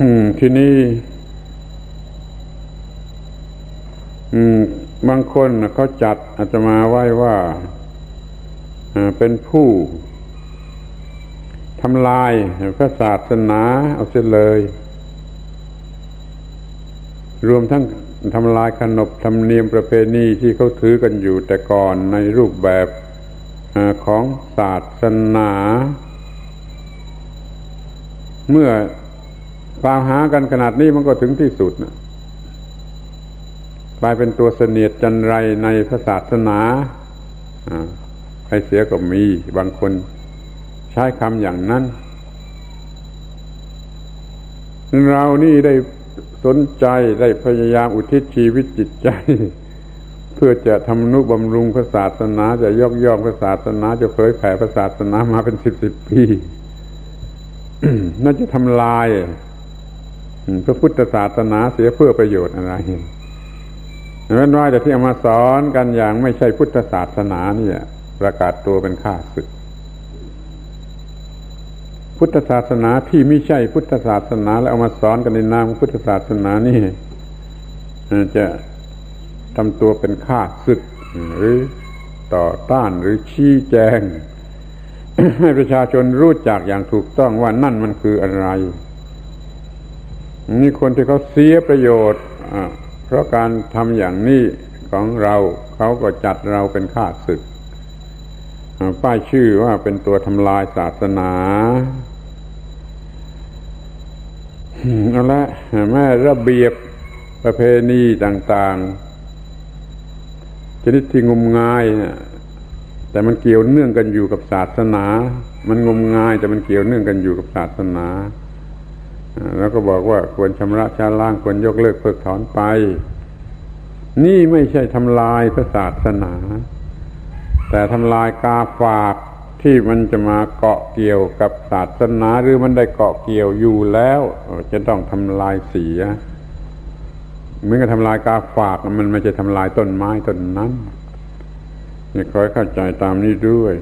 อืมทีนี้อืมบางคนเขาจัดอาตมาไว้ว่าเป็นผู้ทำลายพระศาสนาเอาเสียเลย รวมทั้งทำลายขนบธรรมเนียมประเพณีที่เขาถือกันอยู่แต่ก่อนในรูปแบบของศาสนา เมื่อ กล่าวหากันขนาดนี้มันก็ถึงที่สุดนะกลายเป็นตัวเสนียดจันไรในพระศาสนาใครเสียก็มีบางคนใช้คำอย่างนั้น เรานี่ได้สนใจได้พยายามอุทิศชีวิตจิตใจ เพื่อจะทำนุบำรุงพระศาสนา จะยกย่องพระศาสนา จะเผยแผ่พระศาสนามาเป็นสิบสิบปีน่าจะทำลาย พระพุทธศาสนาเสียเพื่อประโยชน์อะไรเว้นว่าแต่ที่เอามาสอนกันอย่างไม่ใช่พุทธศาสนาเนี่ย ประกาศตัวเป็นข้าศึก พุทธศาสนาที่ไม่ใช่พุทธศาสนา แล้วเอามาสอนกันในนามพุทธศาสนานี่จะทำตัวเป็นข้าศึก หรือต่อต้านหรือชี้แจง ให้ประชาชนรู้จักอย่างถูกต้องว่านั่นมันคืออะไร นี่คนที่เขาเสียประโยชน์เพราะการทำอย่างนี้ของเราเขาก็จัดเราเป็นข้าศึกป้ายชื่อว่าเป็นตัวทำลายศาสนาเอาละแม่ระเบียบประเพณีต่าง ๆ ชนิดที่งมงายแต่มันเกี่ยวเนื่องกันอยู่กับศาสนา มันงมงายแต่มันเกี่ยวเนื่องกันอยู่กับศาสนา แล้วก็บอกว่าควรชำระชาล้างควรยกเลิกเพิกถอนไป นี่ไม่ใช่ทำลายพระศาสนา แต่ทำลายกาฝากที่มันจะมาเกาะเกี่ยวกับศาสนาหรือมันได้เกาะเกี่ยวอยู่แล้ว จะต้องทำลายเสียเหมือนกับทำลายกาฝากมันไม่ใช่ทำลายต้นไม้ต้นนั้นนี่คอยเข้าใจตามนี้ด้วย